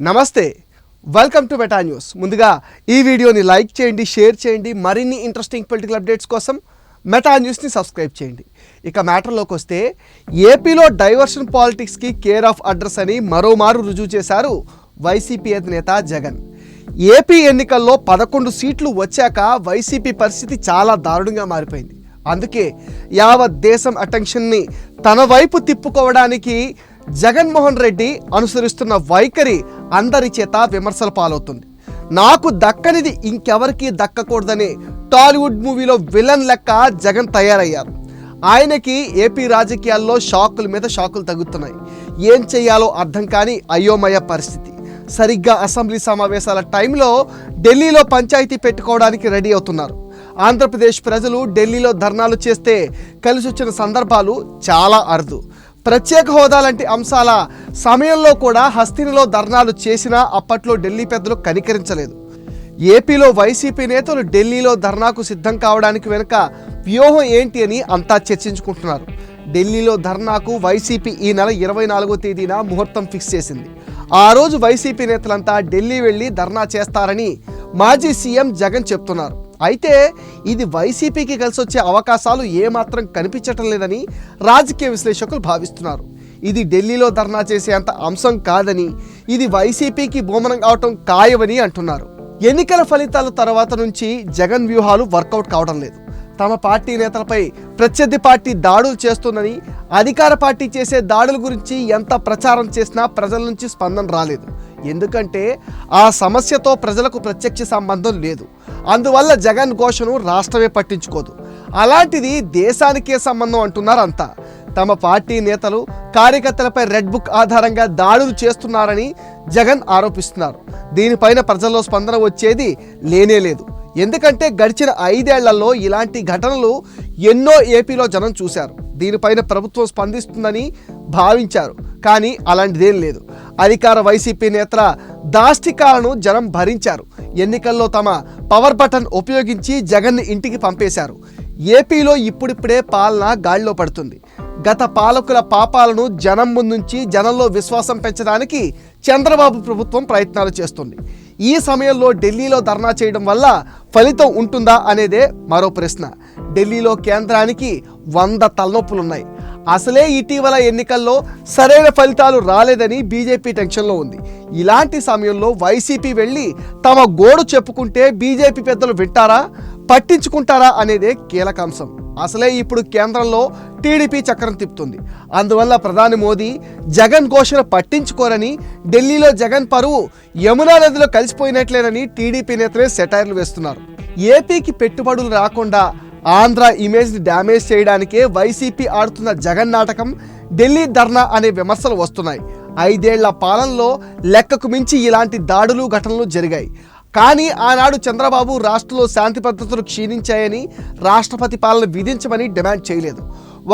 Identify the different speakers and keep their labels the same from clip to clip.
Speaker 1: నమస్తే welcome to meta news ముందుగా ఈ వీడియోని లైక్ చేయండి షేర్ చేయండి మరిన్ని ఇంట్రెస్టింగ్ పొలిటికల్ అప్డేట్స్ కోసం మెటా న్యూస్ని సబ్స్క్రైబ్ చేయండి. ఇక మ్యాటర్లోకి వస్తే ఏపీలో డైవర్షన్ పాలిటిక్స్కి కేర్ ఆఫ్ అడ్రస్ అని మరోమారు రుజువు చేశారు వైసీపీ అధినేత జగన్. ఏపీ ఎన్నికల్లో పదకొండు సీట్లు వచ్చాక వైసీపీ పరిస్థితి చాలా దారుణంగా మారిపోయింది. అందుకే యావత్ దేశం అటెన్షన్ని తన వైపు తిప్పుకోవడానికి జగన్మోహన్ రెడ్డి అనుసరిస్తున్న వైఖరి అందరి చేత విమర్శల పాలవుతుంది. నాకు దక్కనిది ఇంకెవరికీ దక్కకూడదని టాలీవుడ్ మూవీలో విలన్ లెక్క జగన్ తయారయ్యారు. ఆయనకి ఏపీ రాజకీయాల్లో షాకుల మీద షాకులు తగ్గుతున్నాయి. ఏం చేయాలో అర్థం కాని అయోమయ పరిస్థితి. సరిగ్గా అసెంబ్లీ సమావేశాల టైంలో ఢిల్లీలో పంచాయతీ పెట్టుకోవడానికి రెడీ అవుతున్నారు. ఆంధ్రప్రదేశ్ ప్రజలు ఢిల్లీలో ధర్నాలు చేస్తే కలిసి వచ్చిన సందర్భాలు చాలా అరుదు. ప్రత్యేక హోదా లాంటి అంశాల సమయంలో కూడా హస్తినిలో ధర్నాలు చేసినా అప్పట్లో ఢిల్లీ పెద్దలు కనికరించలేదు. ఏపీలో వైసీపీ నేతలు ఢిల్లీలో ధర్నాకు సిద్ధం కావడానికి వెనుక వ్యూహం ఏంటి అని అంతా చర్చించుకుంటున్నారు. ఢిల్లీలో ధర్నాకు వైసీపీ ఈ నెల ఇరవై నాలుగో తేదీన ముహూర్తం ఫిక్స్ చేసింది. ఆ రోజు వైసీపీ నేతలంతా ఢిల్లీ వెళ్ళి ధర్నా చేస్తారని మాజీ సీఎం జగన్ చెప్తున్నారు. అయితే ఇది వైసీపీకి కలిసి వచ్చే అవకాశాలు ఏమాత్రం కనిపించటం లేదని రాజకీయ విశ్లేషకులు భావిస్తున్నారు. ఇది ఢిల్లీలో ధర్నా చేసే అంత అంశం కాదని ఇది వైసీపీకి బోమనం కావటం ఖాయమని అంటున్నారు. ఎన్నికల ఫలితాల తర్వాత నుంచి జగన్ వ్యూహాలు వర్కౌట్ కావడం లేదు. తమ పార్టీ నేతలపై ప్రత్యర్థి పార్టీ దాడులు చేస్తుందని అధికార పార్టీ చేసే దాడుల గురించి ఎంత ప్రచారం చేసినా ప్రజల నుంచి స్పందన రాలేదు. ఎందుకంటే ఆ సమస్యతో ప్రజలకు ప్రత్యక్ష సంబంధం లేదు. అందువల్ల జగన్ ఘోషను రాష్ట్రమే పట్టించుకోదు. అలాంటిది దేశానికే సంబంధం అంటున్నారు అంతా తమ పార్టీ నేతలు కార్యకర్తలపై రెడ్ బుక్ ఆధారంగా దాడులు చేస్తున్నారని జగన్ ఆరోపిస్తున్నారు. దీనిపైన ప్రజల్లో స్పందన వచ్చేది లేనే లేదు. ఎందుకంటే గడిచిన ఐదేళ్ళలో ఇలాంటి ఘటనలు ఎన్నో ఏపీలో జనం చూశారు. దీనిపైన ప్రభుత్వం స్పందిస్తుందని భావించారు. కానీ అలాంటిదేం లేదు. అధికార వైసీపీ నేతల దాష్టికాలను జనం భరించారు. ఎన్నికల్లో తమ పవర్ బటన్ ఉపయోగించి జగన్ ఇంటికి పంపేశారు. ఏపీలో ఇప్పుడిప్పుడే పాలన గాడిలో పడుతుంది. గత పాలకుల పాపాలను జనం ముందుంచి జనంలో విశ్వాసం పెంచడానికి చంద్రబాబు ప్రభుత్వం ప్రయత్నాలు చేస్తుంది. ఈ సమయంలో ఢిల్లీలో ధర్నా చేయడం వల్ల ఫలితం ఉంటుందా అనేదే మరో ప్రశ్న. ఢిల్లీలో కేంద్రానికి వంద తలనొప్పులున్నాయి. అసలే ఇటీవల ఎన్నికల్లో సరైన ఫలితాలు రాలేదని బీజేపీ టెన్షన్లో ఉంది. ఇలాంటి సమయంలో వైసీపీ వెళ్ళి తమ గోడు చెప్పుకుంటే బీజేపీ పెద్దలు వింటారా పట్టించుకుంటారా అనేదే కీలక అంశం అసలే ఇప్పుడు కేంద్రంలో టీడీపీ చక్రం తిప్పుతుంది. అందువల్ల ప్రధాని మోదీ జగన్ ఘోషణ పట్టించుకోరని ఢిల్లీలో జగన్ పరువు యమునా నదిలో కలిసిపోయినట్లేనని టీడీపీ నేతలే సెటైర్లు వేస్తున్నారు. ఏపీకి పెట్టుబడులు రాకుండా ఆంధ్ర ఇమేజ్ని డ్యామేజ్ చేయడానికే వైసీపీ ఆడుతున్న జగన్ నాటకం ఢిల్లీ ధర్నా అనే విమర్శలు వస్తున్నాయి. ఐదేళ్ళ పాలనలో లెక్కకు మించి ఇలాంటి దాడులు ఘటనలు జరిగాయి. కానీ ఆనాడు చంద్రబాబు రాష్ట్రంలో శాంతి భద్రతలు క్షీణించాయని రాష్ట్రపతి పాలన విధించమని డిమాండ్ చేయలేదు.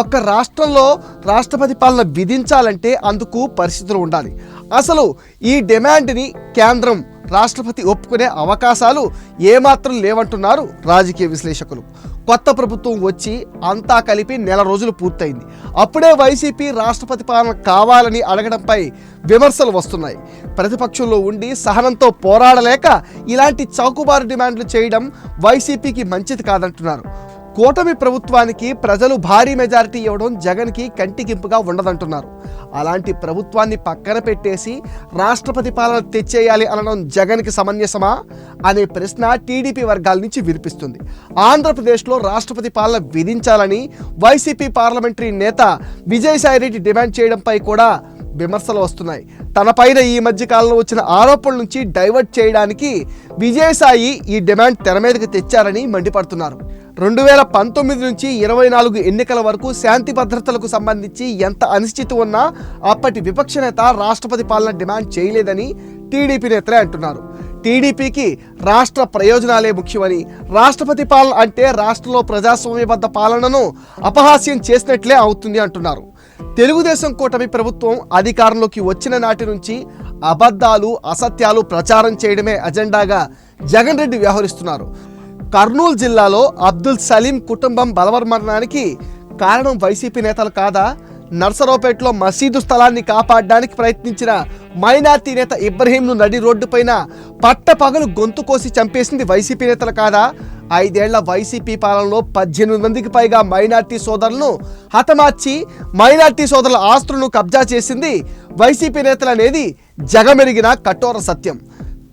Speaker 1: ఒక్క రాష్ట్రంలో రాష్ట్రపతి పాలన విధించాలంటే అందుకు పరిస్థితులు ఉండాలి. అసలు ఈ డిమాండ్ని కేంద్రం రాష్ట్రపతి ఒప్పుకునే అవకాశాలు ఏమాత్రం లేవంటున్నారు రాజకీయ విశ్లేషకులు. కొత్త ప్రభుత్వం వచ్చి అంతా కలిపి నెల రోజులు పూర్తయింది. అప్పుడే వైసీపీ రాష్ట్రపతి పాలన కావాలని అడగడంపై విమర్శలు వస్తున్నాయి. ప్రతిపక్షంలో ఉండి సహనంతో పోరాడలేక ఇలాంటి చౌకబారు డిమాండ్లు చేయడం వైసీపీకి మంచిది కాదంటున్నారు. కూటమి ప్రభుత్వానికి ప్రజలు భారీ మెజారిటీ ఇవ్వడం జగన్కి కంటికింపుగా ఉండదంటున్నారు. అలాంటి ప్రభుత్వాన్ని పక్కన పెట్టేసి రాష్ట్రపతి పాలన తెచ్చేయాలి అనడం జగన్కి సమంజసమా? అనే ప్రశ్న టీడీపీ వర్గాల నుంచి వినిపిస్తుంది. ఆంధ్రప్రదేశ్లో రాష్ట్రపతి పాలన విధించాలని వైసీపీ పార్లమెంటరీ నేత విజయసాయిరెడ్డి డిమాండ్ చేయడంపై కూడా విమర్శలు వస్తున్నాయి. తనపైన ఈ మధ్య కాలంలో వచ్చిన ఆరోపణల నుంచి డైవర్ట్ చేయడానికి విజయసాయి ఈ డిమాండ్ తెర మీదకి తెచ్చారని మండిపడుతున్నారు. రెండు వేల పంతొమ్మిది నుంచి ఇరవై నాలుగు ఎన్నికల వరకు శాంతి భద్రతలకు సంబంధించి ఎంత అనిశ్చితి ఉన్నా అప్పటి విపక్ష నేత రాష్ట్రపతి పాలన డిమాండ్ చేయలేదని టీడీపీ నేతలే అంటున్నారు. టీడీపీకి రాష్ట్ర ప్రయోజనాలే ముఖ్యమని రాష్ట్రపతి పాలన అంటే రాష్ట్రంలో ప్రజాస్వామ్యబద్ధ పాలనను అపహాస్యం చేసినట్లే అవుతుంది అంటున్నారు. తెలుగుదేశం కూటమి ప్రభుత్వం అధికారంలోకి వచ్చిన నాటి నుంచి అబద్ధాలు అసత్యాలు ప్రచారం చేయడమే అజెండాగా జగన్ రెడ్డి వ్యవహరిస్తున్నారు. కర్నూలు జిల్లాలో అబ్దుల్ సలీం కుటుంబం బలవర్మరణానికి కారణం వైసీపీ నేతలు కాదా? నర్సరావుపేటలో మసీదు స్థలాన్ని కాపాడడానికి ప్రయత్నించిన మైనార్టీ నేత ఇబ్రహీంను నడి రోడ్డుపైన పట్టపగలు గొంతు కోసి చంపేసింది వైసీపీ నేతలు కాదా? ఐదేళ్ళ వైసీపీ పాలనలో పద్దెనిమిది మందికి పైగా మైనార్టీ సోదరులను హతమార్చి మైనార్టీ సోదరుల ఆస్తులను కబ్జా చేసింది వైసీపీ నేతలు అనేది జగమెరిగిన కఠోర సత్యం.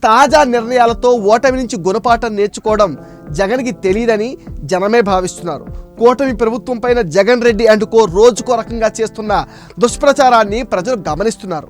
Speaker 1: తాజా నిర్ణయాలతో ఓటమి నుంచి గుణపాఠం నేర్చుకోవడం జగన్కి తెలియదని జనమే భావిస్తున్నారు. కూటమి ప్రభుత్వం పైన జగన్ రెడ్డి అండ్ కో రోజుకో రకంగా చేస్తున్న దుష్ప్రచారాన్ని ప్రజలు గమనిస్తున్నారు.